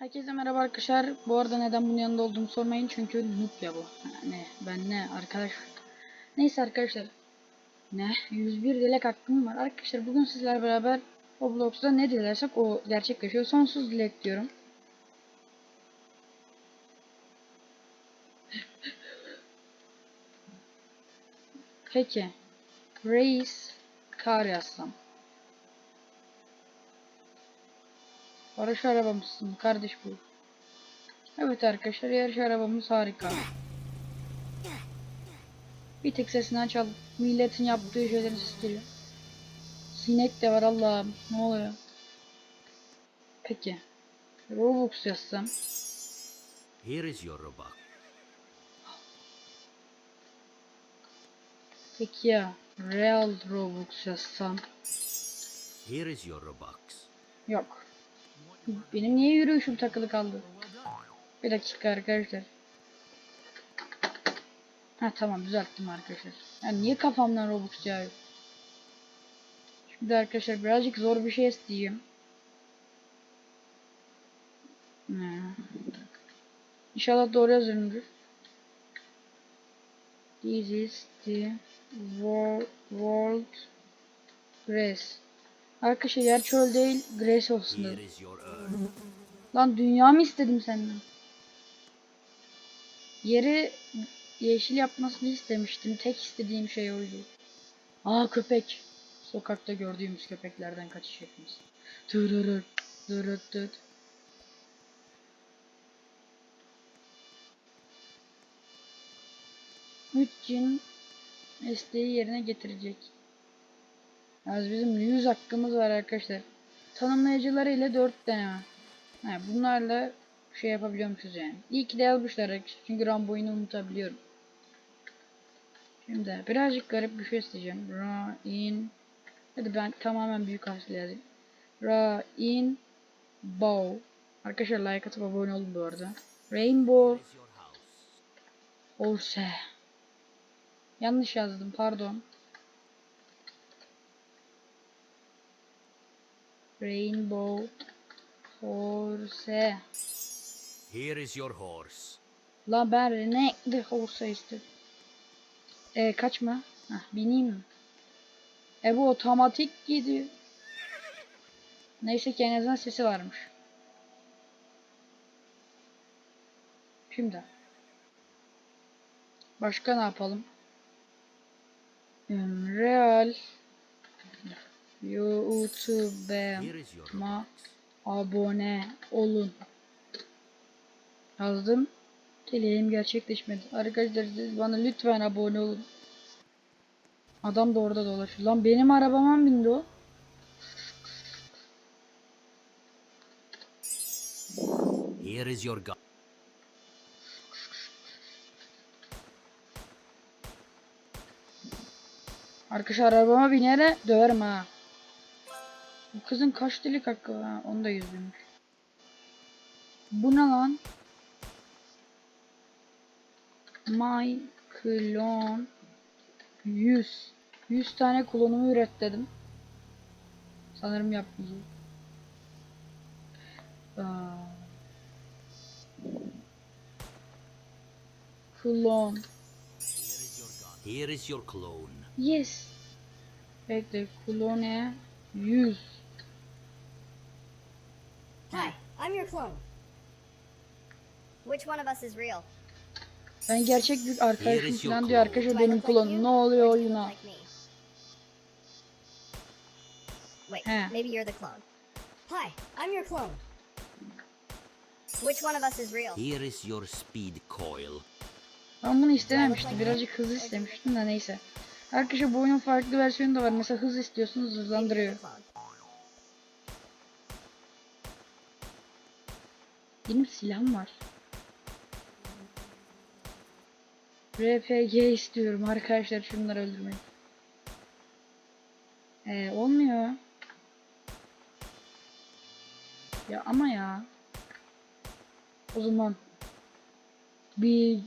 Herkese merhaba arkadaşlar. Bu arada neden bunun yanında olduğumu sormayın çünkü noob ya bu. Ne ben ne arkadaş. Neyse arkadaşlar. Ne 101 dilek hakkım var. Arkadaşlar bugün sizlerle beraber Roblox'ta ne dilersek o gerçekleşiyor. Sonsuz dilek diyorum. Peki. Reis kar yazsam. Yarış arabamızsın kardeş bu. Evet arkadaşlar yarış arabamız harika. Bir tek sesini açalım. Milletin yaptığı şeyleri ses geliyor. Sinek de var Allah'ım. Ne oluyor? Peki. Robux yazsam. Here is your Robux. Peki ya. Real Robux yazsam. Here is your Robux. Yok. Benim niye yürüyüşüm takılı kaldı? Bir dakika arkadaşlar. Ha tamam düzelttim arkadaşlar. Yani niye kafamdan Robux yağıyor? Şimdi arkadaşlar birazcık zor bir şey isteyeyim. Ne? İnşallah doğru yazılımdır. This is the world, world grace. Arkadaşlar yer çöl değil, grace olsun. Lan dünya mı istedim senden? Yeri yeşil yapmasını istemiştim. Tek istediğim şey oydu. Aa köpek. Sokakta gördüğümüz köpeklerden kaçış yapmış. Tırırır. Dırıt dıt. Üç cin isteği yerine getirecek. Az bizim 100 hakkımız var arkadaşlar. Tanımlayıcıları ile 4 deneme. Ha, bunlarla şey yapabiliyormuşuz yani. İyi ki de yazmışlar. Çünkü Rambo'yu unutabiliyorum. Şimdi birazcık garip bir şey isteyeceğim. Ra, in. Hadi ben tamamen büyük harfle yazayım. Ra, in, bow. Arkadaşlar like atıp abone olun bu arada. Rainbow. Orse. Yanlış yazdım pardon. Rainbow, Horse. Here is your horse. Lan ben renkli olsa istedim. E kaçma. Hah bineyim mi? E bu otomatik gidiyor. Neyse ki en azından sesi varmış. Şimdi. Başka ne yapalım? Hmm, Real YouTube'ma abone olun. Yazdım. Dileğim gerçekleşmedi. Arkadaşlar siz bana lütfen abone olun. Adam da orada dolaşıyor. Lan benim arabama mı bindi o? Here is your gun. Arkadaşlar arabama binere döverim ha. Bu kızın kaç dilik hakkı var? Ha, onu da yüzüyormuş. Bu ne lan? My clone 100 100 tane klonumu üret dedim. Sanırım yapmayacağım. Aa. Klon. Here is your clone. Yes. Bekle klone 100. Hi, I'm your clone. Which one of us is real? Ben gerçek bir arkadaşım falan diyor arkadaşlar benim klonum. Ne or oluyor oyuna? Wait, He. maybe you're the clone. Hi, I'm your clone. Which one of us is real? Here is your speed coil. Ben bunu istememiştim. Birazcık hız istemiştim de neyse. Arkadaşlar bu oyunun farklı versiyonu da var. Mesela hız istiyorsunuz Maybe you're hızlandırıyor. Benim silahım var. RPG istiyorum arkadaşlar şunları öldürmeyi. Ee, olmuyor. Ya ama ya. O zaman bir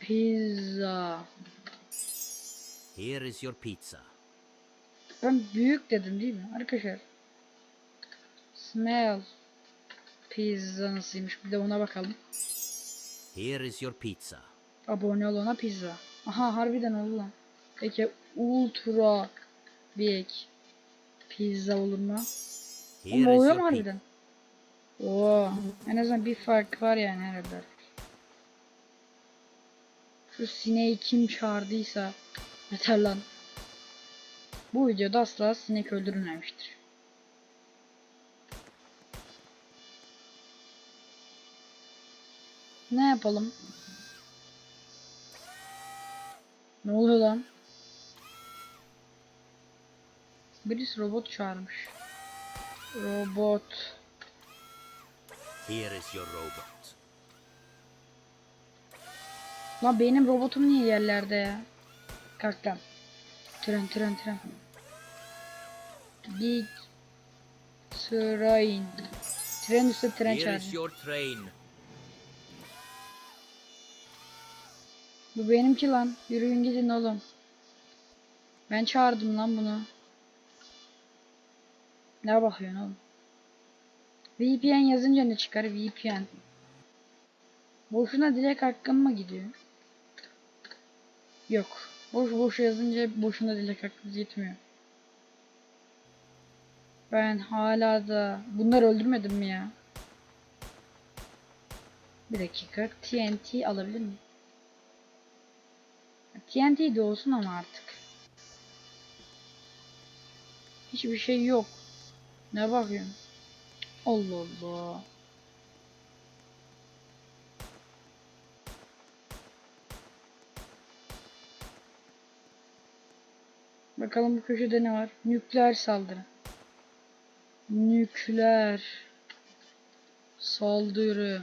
pizza. Here is your pizza. Ben büyük dedim değil mi arkadaşlar? Smell. Pizza nasılmış bir de ona bakalım. Here is your pizza. Abone olana pizza. Aha harbiden oldu lan. Peki ultra big pizza olur mu? Ama oluyor mu harbiden? Oo, en azından bir fark var yani herhalde. Şu sineği kim çağırdıysa yeter lan. Bu videoda asla sinek öldürülmemiştir. Ne yapalım? Ne oluyor lan? Birisi robot çağırmış. Robot. Here is your robot. Lan benim robotum niye yerlerde ya? Kalk lan. Tren tren tren. Big train. Tren üstü tren Here is your train. Bu benimki lan. Yürüyün gidin oğlum. Ben çağırdım lan bunu. Ne bakıyorsun oğlum? VPN yazınca ne çıkar? VPN. Boşuna dilek hakkım mı gidiyor? Yok. Boş boş yazınca boşuna dilek hakkımız gitmiyor. Ben hala da bunları öldürmedim mi ya? Bir dakika. TNT alabilir miyim? TNT de olsun ama artık. Hiçbir şey yok. Ne bakıyorsun? Allah Allah. Bakalım bu köşede ne var? Nükleer saldırı. Nükleer saldırı.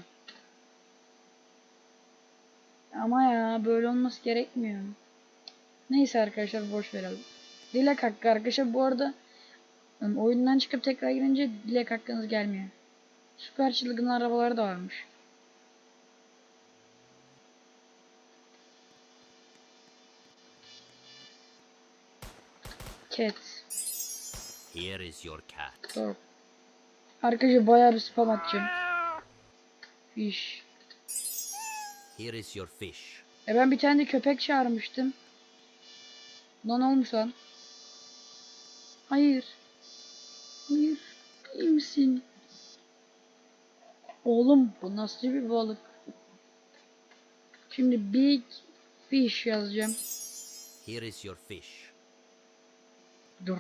Ama ya böyle olması gerekmiyor. Neyse arkadaşlar boş verelim. Dilek hakkı arkadaşlar bu arada oyundan çıkıp tekrar girince dilek hakkınız gelmiyor. Süper çılgın arabaları da varmış. Cat. Here is your cat. Dog. Arkadaşlar bayağı bir spam atacağım. Fish. Here is your fish. E ben bir tane de köpek çağırmıştım. Lan olmuş lan. Hayır. Hayır. İyi misin? Oğlum bu nasıl bir balık? Şimdi big fish yazacağım. Here is your fish. Dur.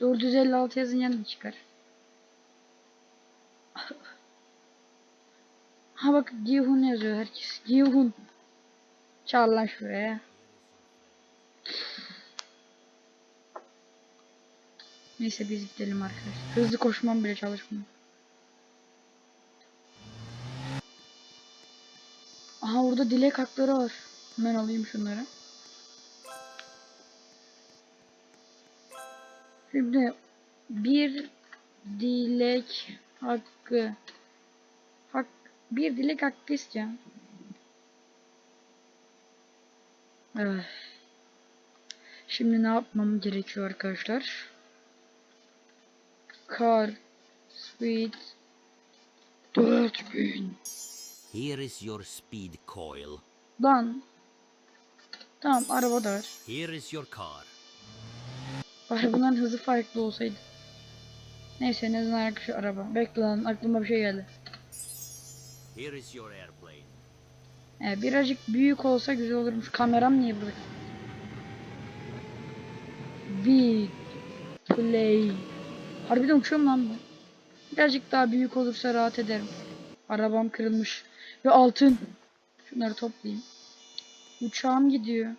456 yazın yanına çıkar. Ha bak Gihun yazıyor herkes. Gihun. Çağır lan şuraya. Neyse biz gidelim arkadaşlar. Hızlı koşmam bile çalışmıyor. Aha burada dilek hakları var. Hemen alayım şunları. Şimdi bir dilek hakkı hak bir dilek hakkı istiyorum. Evet. Şimdi ne yapmam gerekiyor arkadaşlar? Car speed 4000 Here is your speed coil. Lan Tamam araba da var. Here is your car. Bari bunların hızı farklı olsaydı. Neyse ne zaman arkadaşlar araba. Bekle lan aklıma bir şey geldi. Here is your airplane. Ee, birazcık büyük olsa güzel olurmuş. Kameram niye burada? Big play. Harbiden uçuyorum lan bu. Birazcık daha büyük olursa rahat ederim. Arabam kırılmış. Ve altın. Şunları toplayayım. Uçağım gidiyor.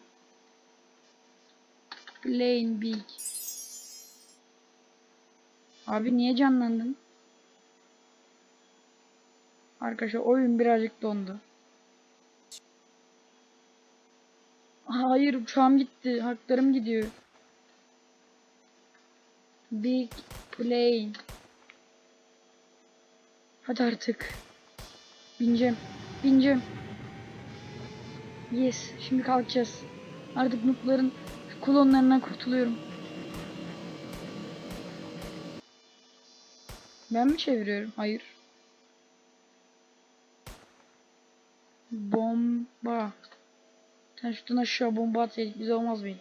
Plane big. Abi niye canlandın? Arkadaşlar oyun birazcık dondu. Hayır uçağım gitti. Haklarım gidiyor. Big plane. Hadi artık. Bineceğim. Bineceğim. Yes. Şimdi kalkacağız. Artık nukların klonlarından kurtuluyorum. Ben mi çeviriyorum? Hayır. Bomba. Sen şuradan aşağı bomba atsaydık bize olmaz mıydı?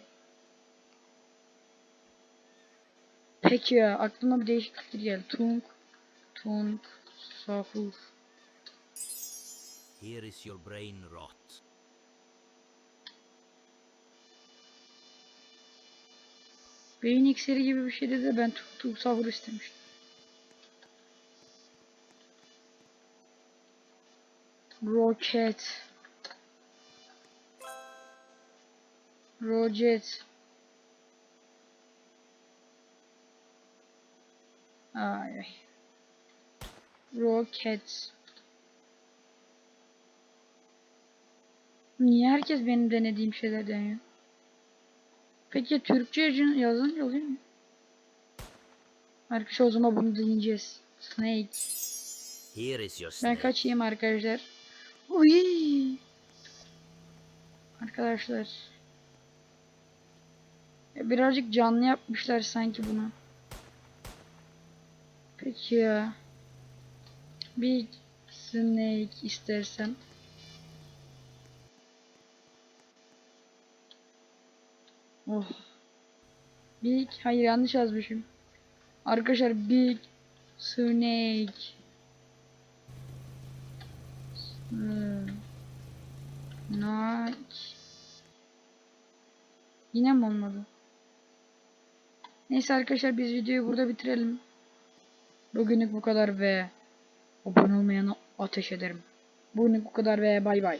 Peki ya aklıma bir değişik fikir geldi. Tung. Tung. Sahur. Here is your brain rot. Beyin iksiri gibi bir şey dedi de ben Tung Tung Sahur istemiştim. Roket. Roket. Ay ay. Roket. Niye herkes benim denediğim şeyler deniyor? Peki Türkçe yazın- yazınca oluyor mu? Arkadaşlar o zaman bunu deneyeceğiz. Snake. Here is your Ben kaçayım arkadaşlar. Uy. Arkadaşlar. Ya birazcık canlı yapmışlar sanki bunu. Peki ya. Bir snake istersem. Oh. Big. Hayır yanlış yazmışım. Arkadaşlar big snake. Hmm. Yine mi olmadı? Neyse arkadaşlar biz videoyu burada bitirelim. Bugünlük bu kadar ve abone olmayana ateş ederim. Bugünlük bu kadar ve bay bay.